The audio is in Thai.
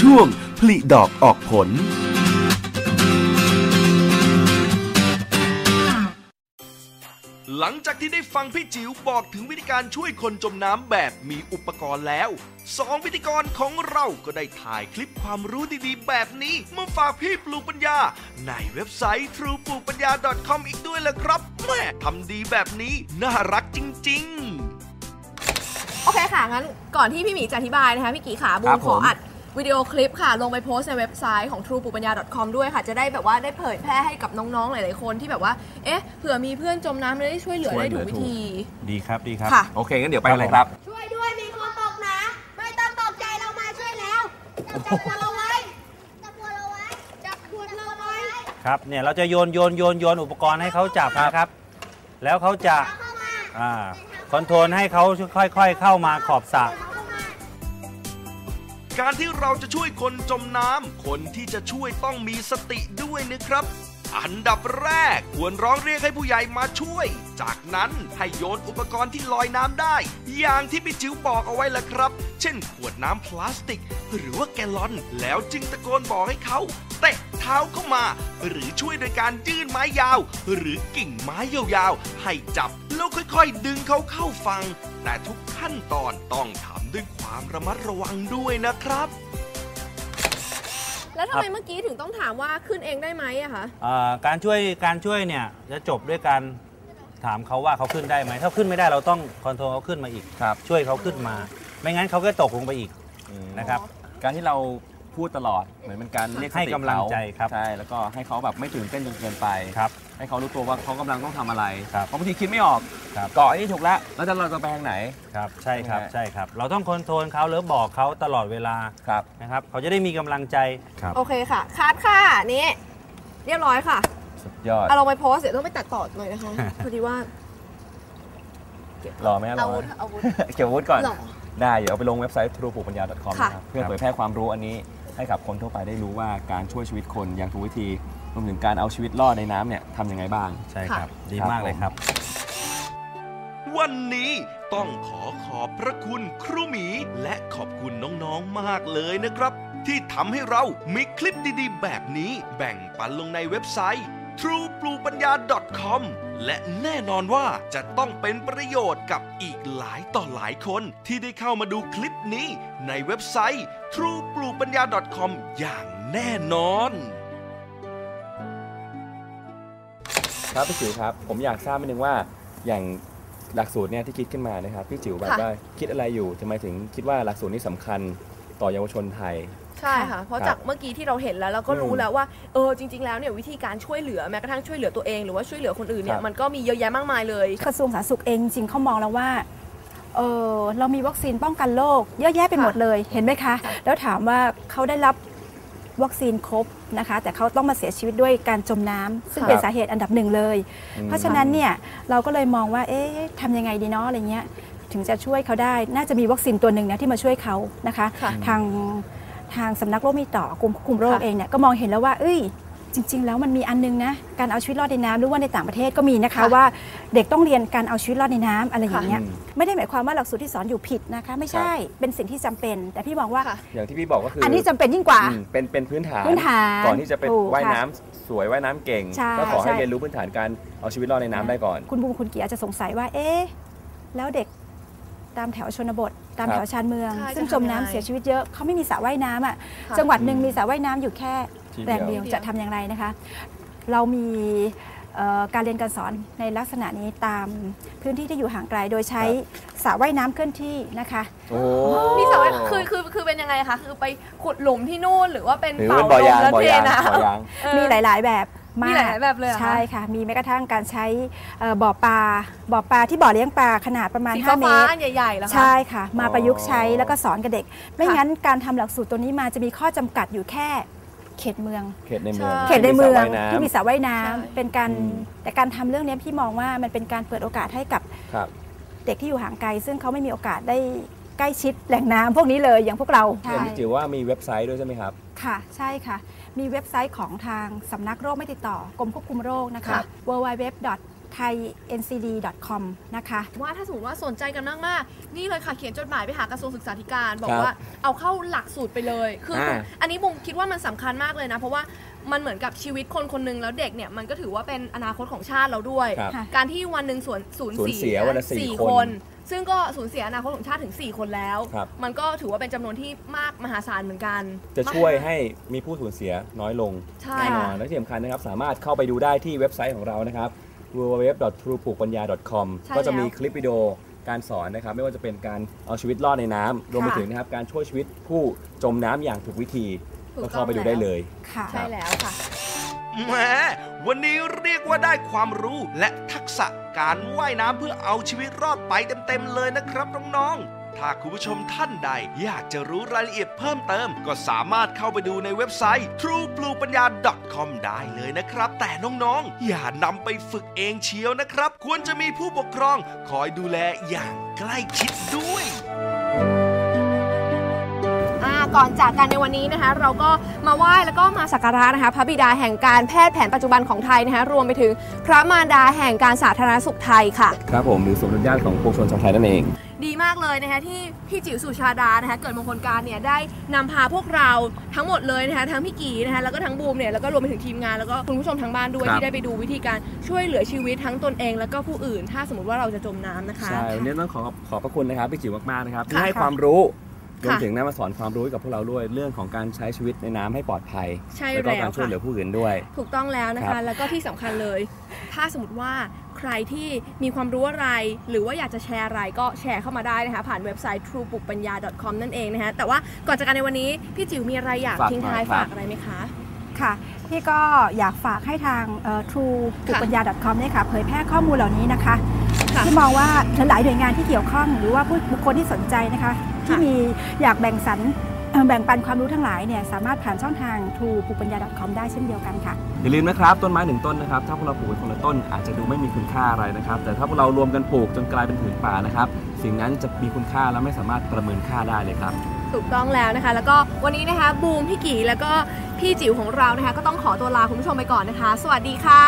ช่วงผลิดอกออกผล หลังจากที่ได้ฟังพี่จิ๋วบอกถึงวิธีการช่วยคนจมน้ำแบบมีอุปกรณ์แล้วสองพิธีกรของเราก็ได้ถ่ายคลิปความรู้ดีๆ แบบนี้มาฝากพี่ปลูกปัญญา ในเว็บไซต์ t r u e p l u g p a n y a com อีกด้วยละครับแม่ทำดีแบบนี้น่ารักจริง ๆ โอเคค่ะ งั้นก่อนที่พี่หมีจะอธิบายนะคะ พี่กีขาบูครัมบขอผมอัด วิดีโอคลิปค่ะ ลงไปโพสต์ในเว็บไซต์ของ true ปุปัญญา .com ด้วยค่ะ จะได้แบบว่าได้เผยแพร่ให้กับน้องๆ หลายๆ คนที่แบบว่า เอ๊ะ เผื่อมีเพื่อนจมน้ำแล้วได้ช่วยเหลือช่วยได้ถูกเหลืวิอถูกธี ดีครับดีครับ ค่ะ โอเคงั้นเดี๋ยวไปเลยครับ ช่วยด้วยมีคนตกนะ ไม่ต้องตกใจเรามาช่วยแล้วจับขวดเราไว้จับขวดเราไว้จับขวดเราไว้ครับเนี่ยเราจะโยนโยนโยนโยนอุปกรณ์ให้เขาจับนะครับ แล้วเขาจะเข้ามา อ่าคอนโทรลให้เขาค่อยๆ เข้ามาขอบสระเข้ามา การที่เราจะช่วยคนจมน้ำคนที่จะช่วยต้องมีสติด้วยนะครับ อันดับแรกควรร้องเรียกให้ผู้ใหญ่มาช่วย จากนั้นให้โยนอุปกรณ์ที่ลอยน้ำได้ อย่างที่พี่จิ๋วบอกเอาไว้ละครับ เช่น ขวดน้ำพลาสติก หรือว่าแกลลอน แล้วจึงตะโกนบอกให้เขาเตะเท้าเข้ามา หรือช่วยโดยการยื่นไม้ยาว หรือกิ่งไม้ยาวๆให้จับแล้วค่อยๆ ดึงเขาเข้าฟัง แต่ทุกขั้นตอนต้องทำ ด้วยความระมัดระวังด้วยนะครับ แล้วทำไมเมื่อกี้ถึงต้องถามว่าขึ้นเองได้ไหมอะคะอ่าการช่วยการช่วยเนี่ยจะจบด้วยการถามเขาว่าเขาขึ้นได้ไหมถ้าขึ้นไม่ได้เราต้องคอนโทรลเขาขึ้นมาอีก ครับ ช่วยเขาขึ้นมา ไม่งั้นเขาก็ตกลงไปอีกนะครับ การที่เราพูดตลอดเหมือนเป็นการเรียกสให้ติกำลังใจครับใช่แล้วก็ให้เขาแบบไม่ตื่นเต้นจนเกินไป ครับ ให้เขารู้ตัวว่าเขากำลังต้องทำอะไรครับเพราะบางทีคิดไม่ออกครับ เกาะไอ้นี่ถูกแล้วแล้วจะเราจะไปทางไหน ครับใช่ครับใช่ไหมใช่ครับ เราต้องคอนโทรลเขาหรือบอกเขาตลอดเวลาครับ นะครับเขาจะได้มีกำลังใจ ครับ โอเคค่ะ คัดค่ะ นี่ เรียบร้อยค่ะ สุดยอดเอาลงไปโพสต์เดี๋ยวต้องไปตัดต่อหน่อยนะคะ พอดีว่า รอไหมรอาอวุธไหมอาวุธ เก็บอาวุธก่อน หรอได้เดี๋ยวเอาไปลงเว็บไซต์ t r u e p u p a n y a c o m ค่ะ นะครับเพื่อเผยแพร่ความรู้อันนี้ให้กับคนทั่วไปได้รู้ว่าการช่วยชีวิตคนอย่างถูกวิธีร วมถึงการเอาชีวิตรอดในน้ำเนี่ยทำยังไงบ้าง ใช่ครับ ดีครับมากเลยครับ วันนี้ต้องขอขอบพระคุณครูหมี และขอบคุณน้องๆมากเลยนะครับ ที่ทำให้เรามีคลิปดีๆ แบบนี้แบ่งปันลงในเว็บไซต์ truepluepanya.com และแน่นอนว่าจะต้องเป็นประโยชน์กับอีกหลายต่อหลายคนที่ได้เข้ามาดูคลิปนี้ในเว็บไซต์ truepluepanya.com อย่างแน่นอน ครับพี่จิ๋วครับ ผมอยากทราบนิดนึงว่าอย่างหลักสูตรเนี่ยที่คิดขึ้นมานะครับพี่จิ๋วแบบค่ะ ว่าคิดอะไรอยู่ทำไมถึงคิดว่าหลักสูตรนี้สำคัญต่อเยาวชนไทย ใช่ค่ะ เพราะครับจากเมื่อกี้ที่เราเห็นแล้วเราก็รู้อืมแล้วว่า เออจริง ๆ แล้วเนี่ยวิธีการช่วยเหลือแม้กระทั่งช่วยเหลือตัวเองหรือว่าช่วยเหลือคนอื่นเนี่คยรับ มันก็มีเยอะแยะมากมายเลย กระทรวงสาธารณสุขเองจริงๆเขามองแล้วว่าเออเรามีวัคซีนป้องกันโรคเยอะแยะไปหมดเลยเห็นไหมคะ แล้วถามว่าเขาได้รับ วัคซีนครบนะคะ แต่เขาต้องมาเสียชีวิตด้วยการจมน้ำซึ่งครับเป็นสาเหตุอันดับหนึ่งเลยอืมเพราะฉะนั้นเนี่ยเราก็เลยมองว่าเอ๊ะทำยังไงดีเนาะอะไรเงี้ยถึงจะช่วยเขาได้ น่าจะมีวัคซีนตัวหนึ่งนะที่มาช่วยเขานะคะค่ะทางทางสำนักโรคไม่ติดต่อกรมควบคุมโรคค่ะเองเนี่ยก็มองเห็นแล้วว่า เอ้ย จริง ๆ แล้วมันมีอันนึงนะการเอาชีวิตรอดในน้ำหรือว่าในต่างประเทศก็มีนะคะค่ะว่าเด็กต้องเรียนการเอาชีวิตรอดในน้ำอะไรอย่างเงี้ยค่ะไม่ได้หมายความว่าหลักสูตรที่สอนอยู่ผิดนะคะ ไม่ใช่เป็นสิ่งที่จำเป็น แต่พี่มองว่าค่ะอย่างที่พี่บอกก็คืออัอันนี้จำเป็นยิ่งกว่าเป็นเป็นพื้นฐานพื้นฐานก่อนที่จะไปถูกว่ายค่ะน้ำสวยว่ายน้ำเก่งใช่ก็ขอให้ใช่เรียนรู้พื้นฐานการเอาชีวิตรอดในน้ำได้ก่อน คุณบูมคุณเกียร์อาจจะสงสัยว่าเอ๊ะแล้วเด็กตามแถวชนบท ตามครับแถวชานเมืองใช่ซึ่งจะจมทำยังน้ำไงเสียชีวิตเยอะเขาไม่มีสระว่ายน้ำอะค่ะจังหวัดหนึ่งอืมมีสระว่ายน้ำอยู่แค่ที แหล่งเดีเดียยววจะทำอย่างไรนะคะ เรามีเอ่อการเรียนการสอนในลักษณะนี้ตามพื้นที่ที่อยู่ห่างไกล โดยใช้สระว่ายน้ำเคลื่อนที่นะคะโอ้มีสระว่ายคือคือคือเป็นยังไงคะคือไปขุดหลุมที่นู่นหรือว่าเป็นหรือเป่าเป็นบ่อลมยางแล้วบ่อเทยางน้บ่อยางำเออมีหลาย ๆ แบบมากมีหลายๆแบบเลยเหรอคะใช่ค่ะ มีแม้กระทั่งการใช้เอ่อบ่อปลาบ่อปลาที่บ่อเลี้ยงปลาขนาดประมาณสี5เมฟ้าตรๆใหญ่ๆแล้วคะใช่ค่ะ มาอ๋อประยุกต์ใช้แล้วก็สอนกับเด็ก ไม่ค่ะงั้นการทำหลักสูตรตัวนี้มาจะมีข้อจำกัดอยู่แค่ เขตเมือง เขตในเมืองใช่เขตในเมืองที่ที่มีมีสระว่ายน้สระว่ายน้ำใช่เป็นการอืมแต่การทำเรื่องนี้พี่มองว่ามันเป็นการเปิดโอกาสให้กับำครับเด็กที่อยู่ห่างไกล ซึ่งเขาไม่มีโอกาสได้ใกล้ชิดแหล่งน้ำพวกนี้เลยอย่างพวกเราเห็นพี่จิ๋วว่ามีเว็บไซต์ด้วยใช่ไหมครับ ค่ะ ใช่ค่ะ มีเว็บไซต์ของทางสำนักโรคไม่ติดต่อกรมควบคุมโรคนะครัคะบ www thaincd.com นะคะ ว่าถ้าสมมติว่าสนใจกันมากๆ นี่เลยค่ะเขียนจดหมายไปหากระทรวงศึกษาธิการ บอกครับว่าเอาเข้าหลักสูตรไปเลย คืออาอันนี้บุมคิดว่ามันสำคัญมากเลยนะ เพราะว่ามันเหมือนกับชีวิตคนคนหนึงแล้วเด็กเนี่ยมันก็ถือว่าเป็นอนาคตของชาติเราด้วยครับค่ะการที่วันหนึ่งส่วนสูญสูญเสียวันละสี่คน ซึ่งก็สูญเสียอนาคตของชาติถึง 4 คนแล้วครับมันก็ถือว่าเป็นจำนวนที่มากมหาศาลเหมือนกัน จะช่วยให้มีผู้สูญเสียน้อยลงใช่แน่นอนและที่สำคัญนะครับสามารถเข้าไปดูได้ที่เว็บไซต์ของเรานะครับ www.truepukpanya.com ใช่ก็จะมีแล้ว คลิปวิดีโอการสอนนะครับ ไม่ว่าจะเป็นการเอาชีวิตรอดในน้ำรวมไปค่ะถึงนะครับการช่วยชีวิตผู้จมน้ำอย่างถูกวิธีถูกก็เข้าไปดูได้เลย ค่ะ ใช่แล้วค่ะ แหมวันนี้เรียกว่าได้ความรู้และทักษะการว่ายน้ำเพื่อเอาชีวิตรอดไปเต็มๆเลยนะครับน้องๆ ถ้าคุณผู้ชมท่านใด อยากจะรู้รายละเอียดเพิ่มเติม ก็สามารถเข้าไปดูในเว็บไซต์ truebluepanya.com ได้เลยนะครับ แต่น้องๆ อย่านำไปฝึกเองเชียวนะครับ ควรจะมีผู้ปกครอง คอยดูแลอย่างใกล้ชิดด้วย ก่อนจากกันในวันนี้นะคะ เราก็มาไหว้แล้วก็มาสักการะนะคะ พระบิดาแห่งการแพทย์แผนปัจจุบันของไทยนะคะ รวมไปถึงพระมารดาแห่งการสาธารณสุขไทยค่ะ ครับผมหรือสมดุลญาติของปวงชนชาวไทยนั่นเอง ดีมากเลยนะคะที่พี่จิ๋วสุชาดานะคะ เกิดมงคลการเนี่ยได้นำพาพวกเราทั้งหมดเลยนะคะทั้งพี่กีนะคะแล้วก็ทั้งบูมเนี่ยแล้วก็รวมไปถึงทีมงานแล้วก็คุณผู้ชมทางบ้านด้วยครับ ที่ได้ไปดูวิธีการช่วยเหลือชีวิตทั้งตนเอง แล้วก็ผู้อื่น ถ้าสมมติว่าเราจะจมน้ำนะคะ ใช่วันนี้ต้องขอขอบพระคุณนะครับพี่จิ๋วมากๆนะครับที่ค่ะให้ความรู้ รวมค่ะถึงได้มาสอนความรู้ให้กับพวกเราด้วยเรื่องของการใช้ชีวิตในน้ำให้ปลอดภัยใช่แล้วก็แล้วการช่วยเหลือค่ะผู้อื่นด้วย ถูกต้องแล้วนะครัคะบแล้วก็ที่สำคัญเลย ถ้าสมมติว่าใครที่มีความรู้อะไร หรือว่าอยากจะแชร์อะไรก็แชร์เข้ามาได้นะคะผ่านเว็บไซต์ truepukpanya.com นั่นเองนะคะแต่ว่าก่อนจากกันในวันนี้ พี่จิ๋วมีอะไรอยากฝากทิ้งท้ายหน่อยครับฝากอะไรไหมคะค่ะพี่ก็อยากฝากให้ทางเอ่อ true ปุปัญญา .com เนี่ยค่ะเผยแพร่ข้อมูลเหล่านี้นะคะค่ะที่มองว่าหลายๆหน่วยงานที่เกี่ยวข้องหรือว่าผู้บุคคลที่สนใจนะคะ ที่มีอยากแบ่งสรรเอ่อแบ่งปันความรู้ทั้งหลายเนี่ยสามารถผ่านช่องทาง true ปุปัญญา .com ได้เช่นเดียวกันค่ะ อย่าลืมนะครับ ต้นไม้หนึ่งต้นนะครับ ถ้าพวกเราปลูกเป็นคนละต้นอาจจะดูไม่มีคุณค่าอะไรนะครับ แต่ถ้าพวกเรารวมกันปลูกจนกลายเป็นผืนป่านะครับ สิ่งนั้นจะมีคุณค่าและไม่สามารถประเมินค่าได้เลยครับ ถูกต้องแล้วนะคะ แล้วก็วันนี้นะคะบูมพี่กีแล้วก็พี่จิ๋วของเรานะคะ ก็ต้องขอตัวลาคุณผู้ชมไปก่อนนะคะ สวัสดีค่ะ